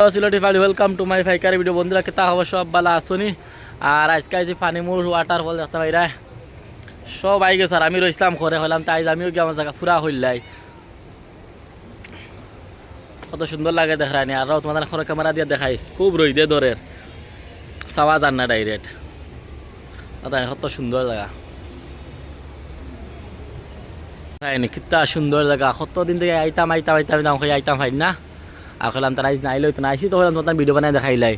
Welcome to my ফাইকার video বন্ধুরা কেতা হব সব বালা আসুনি আর আজকে আইছি পানিমুর ওয়াটার ফল দেখতে পাইরা সব আই গেছে আর আমি রইসলাম ঘরে হলাম তাই আমিও গিয়ে আমার জায়গা ফুরা হইলাই কত সুন্দর লাগে দেখায়নি আর তোমাদের ঘরে ক্যামেরা দিয়ে দেখাই খুব রই দে দরের চাওয়া যান না ডাইরেক্ট কত সুন্দর জায়গা কিতা সুন্দর জায়গা কত দিন থেকে আইতাম আইতাম আইতাম আইতাম আইতাম হয় না আর খেলাম তারা না নাইলে, তো না আইসি তো হলাম তোমার ভিডিও বানাই দেখাইলাই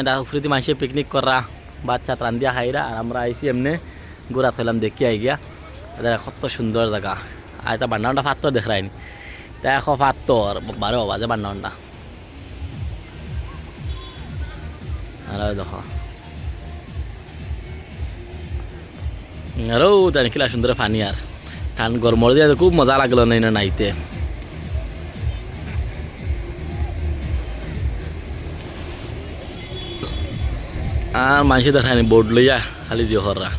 এটা উফরিতে মাসে পিকনিক করা বাচ্চা রান্দিয়া খাইরা আর আমরা আইসি এমনি গোড়াত খেলাম, দেখি আই গিয়া। এটা কত সুন্দর জায়গা আর এটা বান্নানটা ফাত্তর দেখায়নি তা এখন ফাত্তর বারো বাজে বান্নানটা আর ওই দেখো। আরও জানি কিলা সুন্দর পানি আর ঠান গরমর দিয়ে খুব মজা লাগল না নাইতে। আর মানুষ দেখায়নি বোর্ড লইয়া খালি যে হররা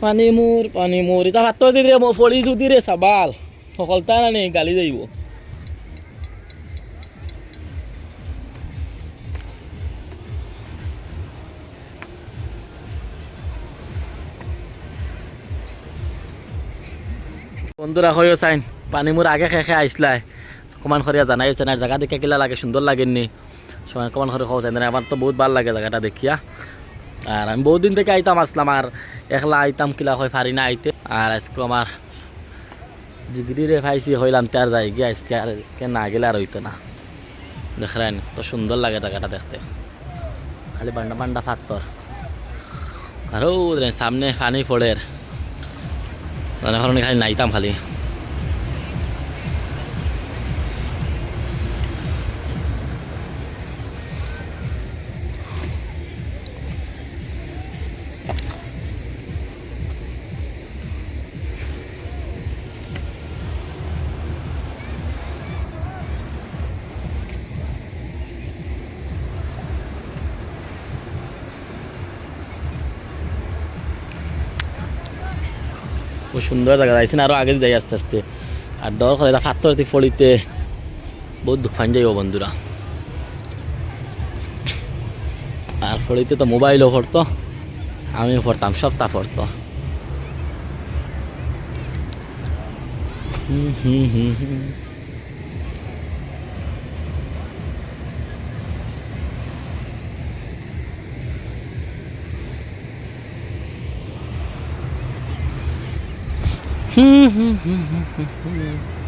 পানী মোৰ পানী মোৰ এতিয়া ভাতৰ দি দিয়ে মই ফলি জুতি ৰে চাবাল সকলতা নানি গালি যাইব বন্ধুরা হয়েও চাইন পানি মোর আগে খেয়ে আইসলাই কমান খরিয়া জানাই হয়েছে না জায়গা দেখে কিলা লাগে সুন্দর লাগেননি সবাই কমান খরে খাওয়া চাই না আমার তো বহুত ভালো লাগে জায়গাটা দেখিয়া। আর আমি বহুত দিন থেকে আইতাম আসলাম আর একলা আইতাম, কিলা হয় পারি না আইতে। আর আজকে আমার জিগরি রে ফাইছি হইলাম তার যাই গিয়ে আজকে আর আজকে না গেলে আর হইতো না দেখলেন তো সুন্দর লাগে জায়গাটা দেখতে। খালি বান্ডা বান্ডা ফাত্তর আর ও সামনে পানি মানে কারণে খালি নাইতাম খালি। খুব সুন্দর জায়গা যাইছেন আরও আগে যাই আস্তে আস্তে। আর ডর করে এটা ফাত্তর ফলিতে বহুত দুঃখ ফান যাইব বন্ধুরা আর ফলিতে তো মোবাইলও ফরতো আমিও ফরতাম সপ্তাহ ফরতো হুম হুম হুম হুম। Hmm.